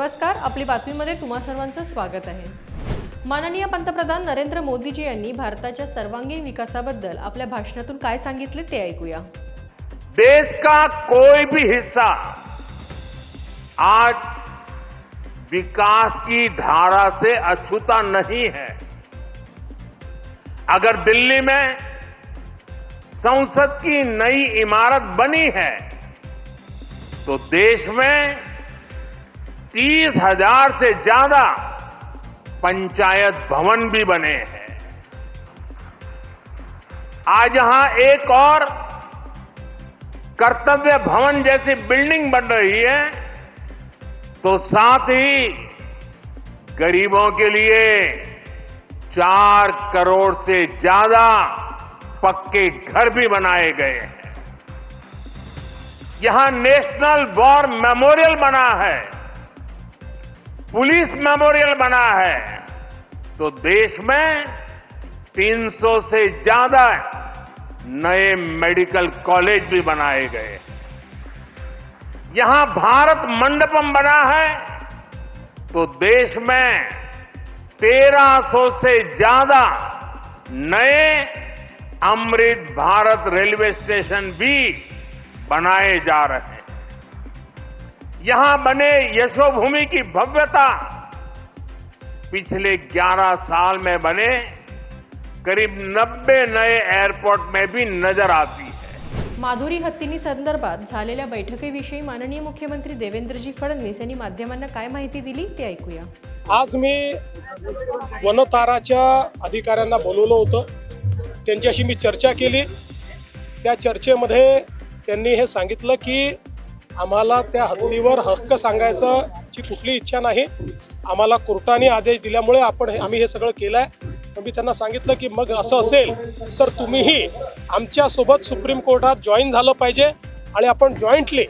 नमस्कार आपली बातमीमध्ये तुम्हा सर्वांचं स्वागत आहे. माननीय पंतप्रधान नरेंद्र मोदीजी यांनी भारताच्या सर्वांगीण विकासाबद्दल आपल्या भाषणातून काय सांगितले ते ऐकूया. देश का कोई भी हिस्सा आज विकास की धारा से अछूता नहीं है। अगर दिल्ली में संसद की नई इमारत बनी है तो देश में तीस हज़ार से ज़्यादा पंचायत भवन भी बने हैं। आज यहाँ एक और कर्तव्य भवन जैसी बिल्डिंग बन रही है तो साथ ही गरीबों के लिए चार करोड़ से ज़्यादा पक्के घर भी बनाए गए हैं। यहाँ नेशनल वॉर मेमोरियल बना है। पुलिस मेमोरियल बना है तो देश में 300 से ज़्यादा नए मेडिकल कॉलेज भी बनाए गए यहाँ भारत मंडपम बना है तो देश में 1300 से ज़्यादा नए अमृत भारत रेलवे स्टेशन भी बनाए जा रहे हैं। यहां बने यशोभूमि की भव्यता। पिछले 11 साल में बने करीब 90 नए एयरपोर्ट में भी नजर आती है। माधुरी हत्तीनी संदर्भात झालेल्या बैठकीविषयी माननीय मुख्यमंत्री देवेंद्रजी फडणवीस यांनी माध्यमांना काय माहिती दिली ते ऐकूया. आज मी वनताराच्या अधिकाऱ्यांना बोलवलं होतं. त्यांच्याशी मी चर्चा केली. त्या चर्चेमध्ये त्यांनी हे सांगितलं की आम्हाला त्या हत्तीवर हक्क सांगायची कुठली इच्छा नाही. आम्हाला कोर्टाने आदेश दिल्यामुळे आपण हे आम्ही हे सगळं केलं आहे तर मी त्यांना सांगितलं की मग असं असेल तर तुम्हीही आमच्यासोबत सुप्रीम कोर्टात जॉईन झालं पाहिजे आणि आपण जॉईंटली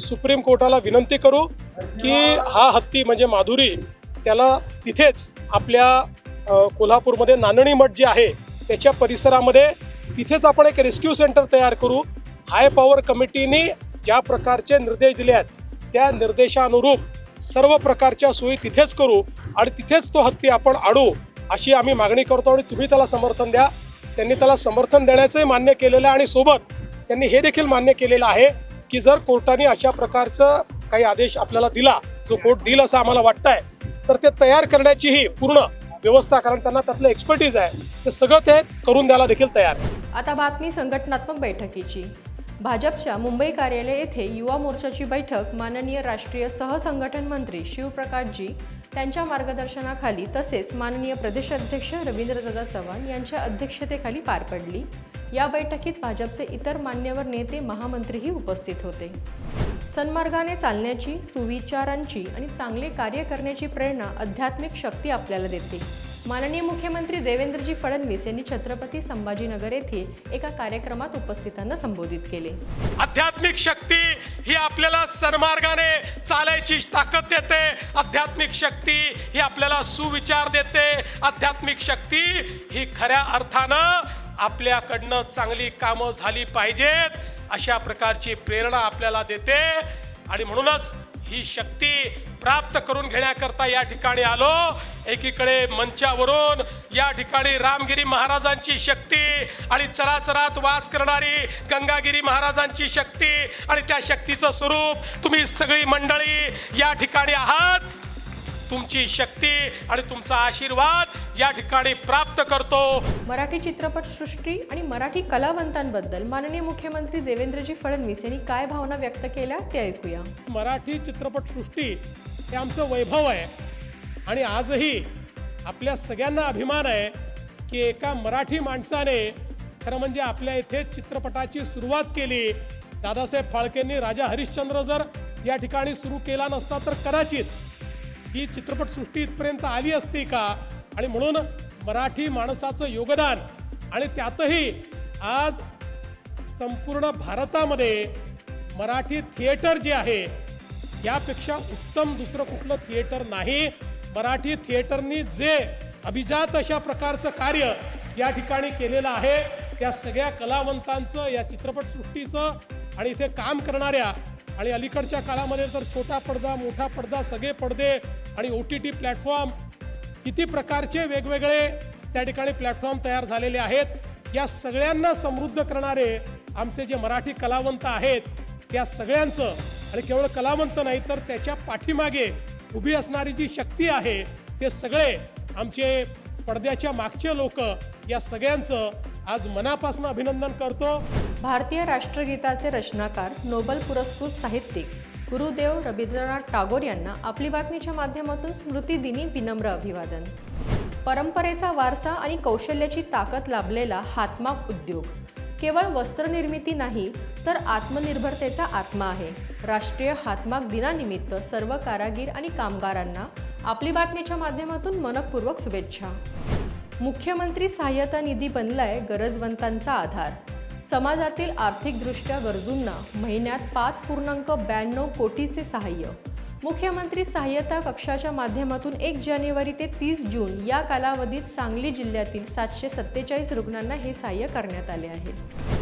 सुप्रीम कोर्टाला विनंती करू की हा हत्ती म्हणजे माधुरी त्याला तिथेच आपल्या कोल्हापूरमध्ये नांदणी मठ जे आहे त्याच्या परिसरामध्ये तिथेच आपण एक रेस्क्यू सेंटर तयार करू. हाय पॉवर कमिटीने ज्या प्रकारचे निर्देश दिले आहेत त्या निर्देशानुरूप सर्व प्रकारच्या सोयी तिथेच करू आणि तिथेच तो हत्ती आपण आणू अशी आम्ही मागणी करतो आणि तुम्ही त्याला समर्थन द्या. त्यांनी त्याला समर्थन देण्याचंही मान्य केलेलं आहे आणि सोबत त्यांनी हे देखील मान्य केलेलं आहे की जर कोर्टाने अशा प्रकारचं काही आदेश आपल्याला दिला जो कोर्ट देईल असं आम्हाला वाटतंय तर ते तयार करण्याचीही पूर्ण व्यवस्था कारण त्यांना त्यातलं एक्सपर्टीज आहे. ते सगळं ते करून द्यायला देखील तयार आहे. आता बातमी संघटनात्मक बैठकीची. भाजपच्या मुंबई कार्यालय येथे युवा मोर्चाची बैठक माननीय राष्ट्रीय सहसंघटन मंत्री शिवप्रकाशजी त्यांच्या मार्गदर्शनाखाली तसेच माननीय प्रदेश अध्यक्ष रवींद्रदादा चव्हाण यांच्या अध्यक्षतेखाली पार पडली. या बैठकीत भाजपचे इतर मान्यवर नेते महामंत्रीही उपस्थित होते. सन्मार्गाने चालण्याची सुविचारांची आणि चांगले कार्य करण्याची प्रेरणा आध्यात्मिक शक्ती आपल्याला देते. माननीय मुख्यमंत्री देवेंद्रजी फडणवीस यांनी छत्रपती संभाजीनगर येथे एका कार्यक्रमात उपस्थितांना संबोधित केले. आध्यात्मिक शक्ती ही आपल्याला सन्मार्गाने चालायची ताकद देते. आध्यात्मिक शक्ती ही आपल्याला सुविचार देते. आध्यात्मिक शक्ती ही खऱ्या अर्थानं आपल्याकडनं चांगली कामं झाली पाहिजेत अशा प्रकारची प्रेरणा आपल्याला देते. आणि म्हणूनच ही शक्ती प्राप्त करून घेण्याकरता या ठिकाणी आलो. एकीकडे मंचावरून या ठिकाणी रामगिरी महाराजांची शक्ती आणि चराचरात वास करणारी गंगागिरी महाराजांची शक्ती आणि त्या शक्तीचं स्वरूप तुम्ही सगळी मंडळी या ठिकाणी आहात. तुमची शक्ती आणि तुमचा आशीर्वाद या ठिकाणी प्राप्त करतो. मराठी चित्रपटसृष्टी आणि मराठी कलावंतांबद्दल माननीय मुख्यमंत्री देवेंद्रजी फडणवीस यांनी काय भावना व्यक्त केल्या ते ऐकूया. मराठी चित्रपटसृष्टी हे आमचं वैभव आहे आणि आजही आपल्या सगळ्यांना अभिमान आहे की एका मराठी माणसाने खरं म्हणजे आपल्या इथे चित्रपटाची सुरुवात केली. दादासाहेब फाळकेंनी राजा हरिश्चंद्र जर या ठिकाणी सुरू केला नसता तर कदाचित ही चित्रपटसृष्टी इथपर्यंत आली असती का? आणि म्हणून मराठी माणसाचं योगदान आणि त्यातही आज संपूर्ण भारतामध्ये मराठी थिएटर जे आहे यापेक्षा उत्तम दुसरं कुठलं थिएटर नाही. मराठी थिएटरनी जे अभिजात अशा प्रकारचं कार्य या ठिकाणी केलेलं आहे त्या सगळ्या कलावंतांचं या चित्रपटसृष्टीचं आणि इथे काम करणाऱ्या आणि अलीकडच्या काळामध्ये तर छोटा पडदा मोठा पडदा सगळे पडदे आणि ओ टी टी प्लॅटफॉर्म किती प्रकारचे वेगवेगळे त्या ठिकाणी प्लॅटफॉर्म तयार झालेले आहेत या सगळ्यांना समृद्ध करणारे आमचे जे मराठी कलावंत आहेत त्या सगळ्यांचं आणि केवळ कलावंत नाही तर त्याच्या पाठीमागे उभी असणारी जी शक्ती आहे ते सगळे आमचे पडद्याच्या मागचे लोक या सगळ्यांचं आज मनापासून अभिनंदन करतो. भारतीय राष्ट्रगीताचे रचनाकार नोबल पुरस्कृत साहित्यिक गुरुदेव रवींद्रनाथ टागोर यांना आपली बातमीच्या माध्यमातून स्मृतिदिनी विनम्र अभिवादन. परंपरेचा वारसा आणि कौशल्याची ताकद लाभलेला हातमाग उद्योग. केवळ वस्त्रनिर्मिती नाही तर आत्मनिर्भरतेचा आत्मा आहे. राष्ट्रीय हातमाग दिनानिमित्त सर्व कारागीर आणि कामगारांना आपली बातमीच्या माध्यमातून मनपूर्वक शुभेच्छा. मुख्यमंत्री सहाय्यता निधी बनलाय गरजवंतांचा आधार. समाजातील आर्थिकदृष्ट्या गरजूंना महिन्यात पाच पूर्णांक ब्याण्णव कोटीचे सहाय्य. मुख्यमंत्री सहाय्यता कक्षाच्या माध्यमातून एक जानेवारी ते तीस जून या कालावधीत सांगली जिल्ह्यातील सातशे सत्तेचाळीस रुग्णांना हे सहाय्य करण्यात आले आहे.